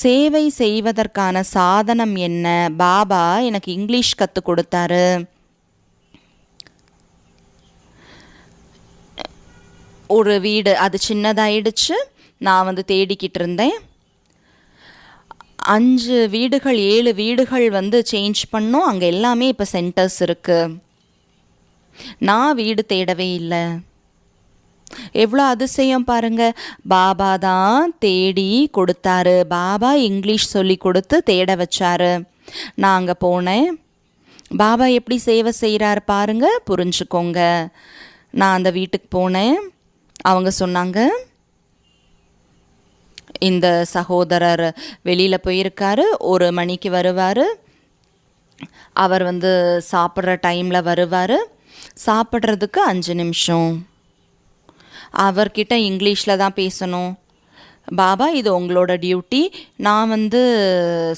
சேவை செய்வதற்கான சாதனம் என்ன? பாபா எனக்கு இங்கிலீஷ் கற்றுக் கொடுத்தாரு. ஒரு வீடு அது சின்னதாயிடுச்சு. நான் வந்து தேடிக்கிட்டு இருந்தேன். அஞ்சு வீடுகள் ஏழு வீடுகள் வந்து சேஞ்ச் பண்ணோம். அங்கே எல்லாமே இப்போ சென்டர்ஸ் இருக்குது நான் வீடு தேடவே இல்லை. எவ்வளோ அதிசயம் பாருங்க. பாபா தான் தேடி கொடுத்தாரு. பாபா இங்கிலீஷ் சொல்லி கொடுத்து தேட வச்சாரு. நான் அங்கே போனேன். பாபா எப்படி சேவை செய்கிறாரு பாருங்க புரிஞ்சுக்கோங்க. நான் அந்த வீட்டுக்கு போனேன். அவங்க சொன்னாங்க இந்த சகோதரர் வெளியில் போயிருக்காரு ஒரு மணிக்கு வருவார். அவர் வந்து சாப்பிட்ற டைமில் வருவார். சாப்பிட்றதுக்கு அஞ்சு நிமிஷம். அவர்கிட்ட இங்கிலீஷில் தான் பேசணும். பாபா இது உங்களோட டியூட்டி. நான் வந்து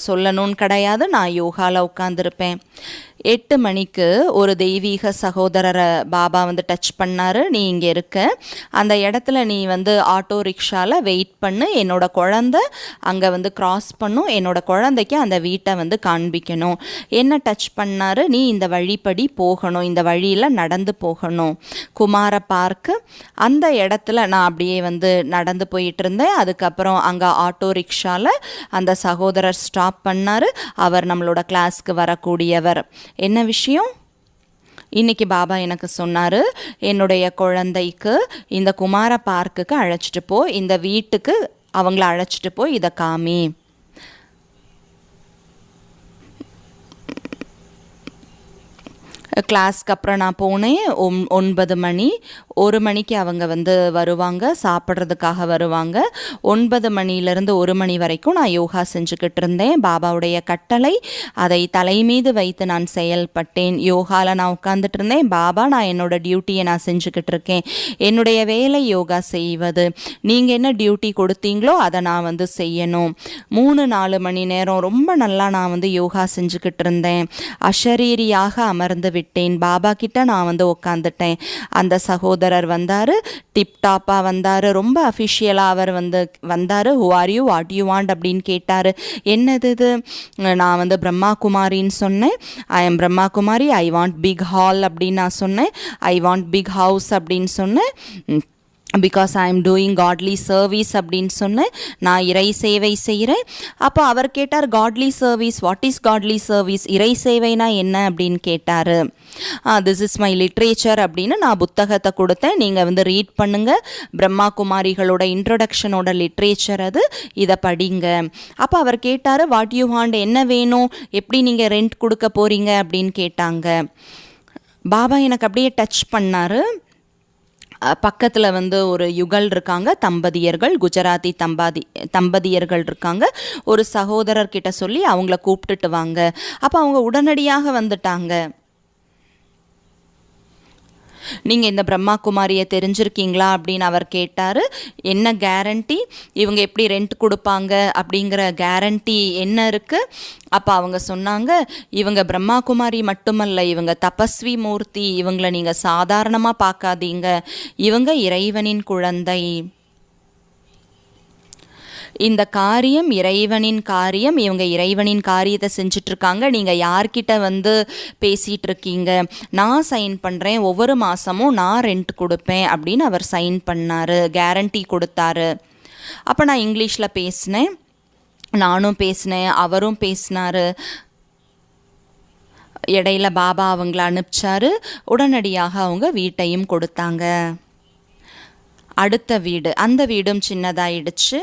சொல்லணும்னு கிடையாது. நான் யோகாவில் உட்காந்துருப்பேன் எட்டு மணிக்கு ஒரு தெய்வீக சகோதரரை பாபா வந்து டச் பண்ணாரு. நீ இங்கே இருக்க. அந்த இடத்துல நீ வந்து ஆட்டோ ரிக்ஷாவில் வெயிட் பண்ணு. என்னோட குழந்த அங்கே வந்து கிராஸ் பண்ணும். என்னோட குழந்தைக்கு அந்த வீட்டை வந்து காண்பிக்கணும். என்ன டச் பண்ணாரு? நீ இந்த வழிப்படி போகணும். இந்த வழியில் நடந்து போகணும். குமார பார்க்கு. அந்த இடத்துல நான் அப்படியே வந்து நடந்து போயிட்டு இருந்தேன். அதுக்கப்புறம் அங்கே ஆட்டோ ரிக்ஷாவில் அந்த சகோதரர் ஸ்டாப் பண்ணார். அவர் நம்மளோட கிளாஸ்க்கு வரக்கூடியவர். என்ன விஷயம்? இன்னைக்கு பாபா எனக்கு சொன்னார் என்னுடைய குழந்தைக்கு இந்த குமார பார்க்குக்கு அழைச்சிட்டு போ இந்த வீட்டுக்கு அவங்கள அழைச்சிட்டு போய் இதை காமி. கிளாஸ்க்கு அப்புறம் நான் போனேன். ஒம் ஒன்பது மணி. ஒரு மணிக்கு அவங்க வந்து வருவாங்க. சாப்பிட்றதுக்காக வருவாங்க. ஒன்பது மணிலேருந்து ஒரு மணி வரைக்கும் நான் யோகா செஞ்சுக்கிட்டு இருந்தேன். பாபாவுடைய கட்டளை அதை தலைமீது வைத்து நான் செயல்பட்டேன். யோகாவில் நான் உட்காந்துட்டு இருந்தேன். பாபா நான் என்னோட டியூட்டியை நான் செஞ்சுக்கிட்டு இருக்கேன். என்னுடைய வேலை யோகா செய்வது. நீங்கள் என்ன டியூட்டி கொடுத்தீங்களோ அதை நான் வந்து செய்யணும். மூணு நாலு மணி நேரம் ரொம்ப நல்லா நான் வந்து யோகா செஞ்சுக்கிட்டு இருந்தேன். அஷரீரியாக அமர்ந்து விட்டு விட்டேன். பாபா கிட்ட நான் வந்து உட்காந்துட்டேன் அந்த சகோதரர் வந்தார். டிப்டாப்பாக வந்தார். ரொம்ப அஃபிஷியலாக அவர் வந்து வந்தார். Who are you what you want அப்படின்னு கேட்டார். என்னது இது? நான் வந்து பிரம்மா குமாரின்னு சொன்னேன். I am Brahma Kumari I want big hall அப்படின்னு நான் சொன்னேன். ஐ வாண்ட் பிக் ஹவுஸ் அப்படின்னு சொன்னேன். Because I am doing godly service அப்படின்னு சொன்னேன் நான் இறை சேவை செய்கிறேன் அப்போ அவர் கேட்டார் godly service what is godly service இறை சேவைனா என்ன? அப்படின்னு கேட்டார். திஸ் இஸ் மை லிட்ரேச்சர் அப்படின்னு நான் புத்தகத்தை கொடுத்தேன். நீங்கள் வந்து ரீட் பண்ணுங்கள் பிரம்மா குமாரிகளோட இன்ட்ரொடக்ஷனோட லிட்ரேச்சர் அது. இதை படிங்க. அப்போ அவர் கேட்டார் வாட் யூ வாண்ட் என்ன வேணும்? எப்படி நீங்கள் ரெண்ட் கொடுக்க போகிறீங்க அப்படின்னு கேட்டாங்க. பாபா எனக்கு அப்படியே டச் பண்ணார். பக்கத்தில் வந்து ஒரு யுகல் இருக்காங்க. தம்பதியர்கள் குஜராத்தி தம்பாதி தம்பதியர்கள் இருக்காங்க. ஒரு சகோதரர்கிட்ட சொல்லி அவங்கள கூப்பிட்டுட்டு வாங்க. அப்போ அவங்க உடனடியாக வந்துட்டாங்க. நீங்கள் இந்த பிரம்மா குமாரியை தெரிஞ்சிருக்கீங்களா அப்படின்னு அவர் கேட்டார். என்ன கேரண்டி இவங்க எப்படி ரெண்ட் கொடுப்பாங்க அப்படிங்கிற கேரண்டி என்ன இருக்குது அப்போ அவங்க சொன்னாங்க இவங்க பிரம்மா குமாரி மட்டுமல்ல இவங்க தபஸ்வி மூர்த்தி இவங்களை நீங்கள் சாதாரணமாக பார்க்காதீங்க. இவங்க இறைவனின் குழந்தை. இந்த காரியம் இறைவனின் காரியம். இவங்க இறைவனின் காரியத்தை செஞ்சுட்டு இருக்காங்க நீங்கள் யார்கிட்ட வந்து பேசிகிட்டு இருக்கீங்க நான் சைன் பண்ணுறேன் ஒவ்வொரு மாதமும் நான் ரெண்ட் கொடுப்பேன் அப்படின்னு அவர் சைன் பண்ணார். கேரண்டி கொடுத்தாரு. அப்போ நான் இங்கிலீஷில் பேசினேன். நானும் பேசினேன். அவரும் பேசினாரு. இடையில பாபா அவங்கள அனுப்பிச்சாரு. உடனடியாக அவங்க வீட்டையும் கொடுத்தாங்க. அடுத்த வீடு. அந்த வீடும் சின்னதாயிடுச்சு.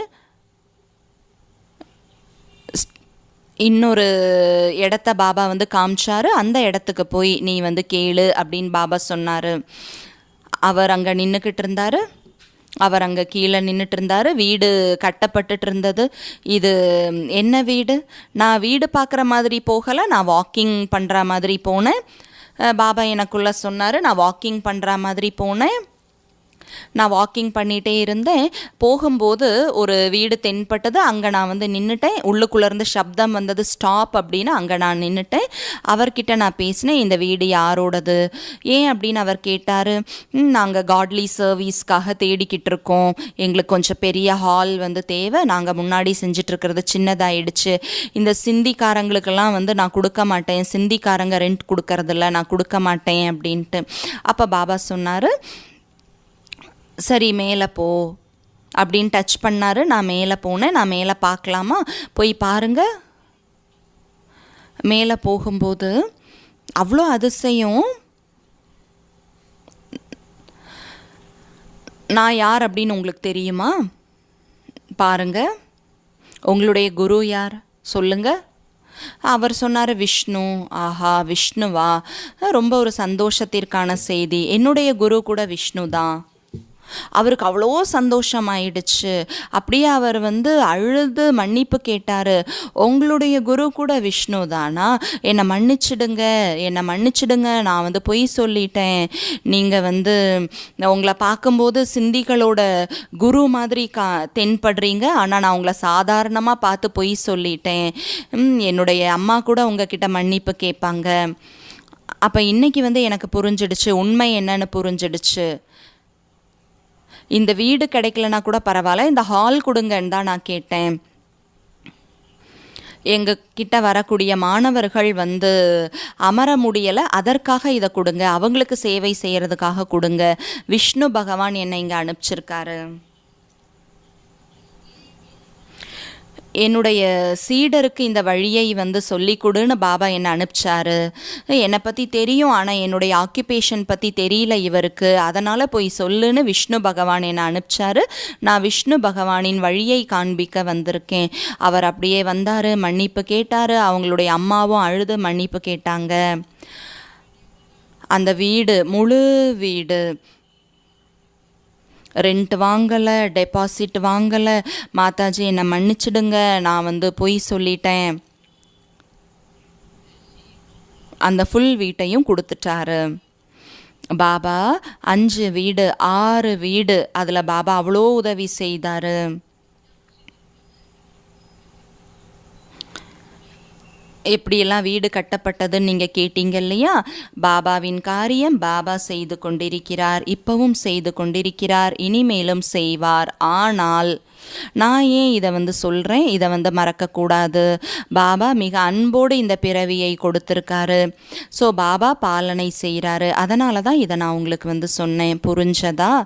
இன்னொரு இடத்த பாபா வந்து காமிச்சாரு. அந்த இடத்துக்கு போய் நீ வந்து கேளு அப்படின்னு பாபா சொன்னார். அவர் அங்கே நின்றுக்கிட்டு இருந்தார் அவர் அங்கே கீழே நின்றுட்டு இருந்தார் வீடு கட்டப்பட்டுட்டு இருந்தது இது என்ன வீடு? நான் வீடு பார்க்குற மாதிரி போகலை. நான் வாக்கிங் பண்ணுற மாதிரி போனேன். பாபா எனக்குள்ளே சொன்னார். நான் வாக்கிங் பண்ணுற மாதிரி போனேன். நான் வாக்கிங் பண்ணிகிட்டே இருந்தேன். போகும்போது ஒரு வீடு தென்பட்டது. அங்கே நான் வந்து நின்றுட்டேன் உள்ளுக்குள்ளேருந்து சப்தம் வந்தது. ஸ்டாப் அப்படின்னு அங்கே நான் நின்றுட்டேன் அவர்கிட்ட நான் பேசினேன். இந்த வீடு யாரோடது? ஏன்? அப்படின்னு அவர் கேட்டார். நாங்கள் காட்லி சர்வீஸ்க்காக தேடிக்கிட்டு இருக்கோம். எங்களுக்கு கொஞ்சம் பெரிய ஹால் வந்து தேவை. நாங்கள் முன்னாடி செஞ்சிட்ருக்கிறது சின்னதாகிடுச்சு இந்த சிந்திக்காரங்களுக்கெல்லாம் வந்து நான் கொடுக்க மாட்டேன். சிந்திக்காரங்க ரெண்ட் கொடுக்கறதில்ல. நான் கொடுக்க மாட்டேன் அப்படின்ட்டு. அப்போ பாபா சொன்னார். சரி மேலே போ. அப்படின்னு டச் பண்ணாரு. நான் மேலே போனேன். நான் மேலே பார்க்கலாமா? போய் பாருங்கள் மேலே போகும்போது அவ்வளோ அதிசயம். நான் யார் அப்படின்னு உங்களுக்கு தெரியுமா? பாருங்கள் உங்களுடைய குரு யார்? சொல்லுங்கள் அவர் சொன்னார் விஷ்ணு. ஆஹா விஷ்ணுவா? ரொம்ப ஒரு சந்தோஷத்திற்கான செய்தி. என்னுடைய குரு கூட விஷ்ணு தான் அவருக்கு அவ்வளோ சந்தோஷமாயிடுச்சு. அப்படியே அவர் வந்து அழுது மன்னிப்பு கேட்டார். உங்களுடைய குரு கூட விஷ்ணு தானா? என்னை மன்னிச்சிடுங்க என்னை மன்னிச்சிடுங்க நான் வந்து பொய் சொல்லிட்டேன். நீங்கள் வந்து உங்களை பார்க்கும்போது சிந்திகளோட குரு மாதிரி கா தென்படுறீங்க. ஆனால் நான் உங்களை சாதாரணமாக பார்த்து பொய் சொல்லிட்டேன். என்னுடைய அம்மா கூட உங்ககிட்ட மன்னிப்பு கேட்பாங்க. அப்போ இன்னைக்கு வந்து எனக்கு புரிஞ்சிடுச்சு. உண்மை என்னன்னு புரிஞ்சிடுச்சு. இந்த வீடு கிடைக்கலனா கூட பரவாயில்ல இந்த ஹால் கொடுங்கன்னு தான் நான் கேட்டேன். எங்ககிட்ட வரக்கூடிய மாணவர்கள் வந்து அமர முடியலை அதற்காக இதை கொடுங்க அவங்களுக்கு சேவை செய்கிறதுக்காக கொடுங்க. விஷ்ணு பகவான் என்னை இங்கே அனுப்பிச்சிருக்காரு. என்னுடைய சீடருக்கு இந்த வழியை வந்து சொல்லி கொடுன்னு பாபா என்னை அனுப்பிச்சாரு. என்னை பற்றி தெரியும் ஆனால் என்னுடைய ஆக்குபேஷன் பற்றி தெரியல இவருக்கு. அதனால் போய் சொல்லுன்னு விஷ்ணு பகவான் என்னை அனுப்பிச்சாரு. நான் விஷ்ணு பகவானின் வழியை காண்பிக்க வந்திருக்கேன். அவர் அப்படியே வந்தார் மன்னிப்பு கேட்டார். அவங்களுடைய அம்மாவும் அழுது மன்னிப்பு கேட்டாங்க. அந்த வீடு முழு வீடு. ரெண்ட் வாங்கலை டெபாசிட் வாங்கலை. மாதாஜி என்னை மன்னிச்சிடுங்க நான் வந்து பொய் சொல்லிட்டேன். அந்த ஃபுல் வீட்டையும் கொடுத்துட்டாரு. பாபா அஞ்சு வீடு ஆறு வீடு அதில் பாபா அவ்வளோ உதவி செய்தார். எப்படியெல்லாம் வீடு கட்டப்பட்டதுன்னு நீங்கள் கேட்டீங்க இல்லையா? பாபாவின் காரியம் பாபா செய்து கொண்டிருக்கிறார் இப்பவும் செய்து கொண்டிருக்கிறார் இனிமேலும் செய்வார். ஆனால் நான் ஏன் இதை வந்து சொல்கிறேன் இதை வந்து மறக்கக்கூடாது. பாபா மிக அன்போடு இந்த பிறவியை கொடுத்துருக்காரு. ஸோ பாபா பாலனை செய்கிறாரு அதனால தான் இதை நான் உங்களுக்கு வந்து சொன்னேன். புரிஞ்சதா?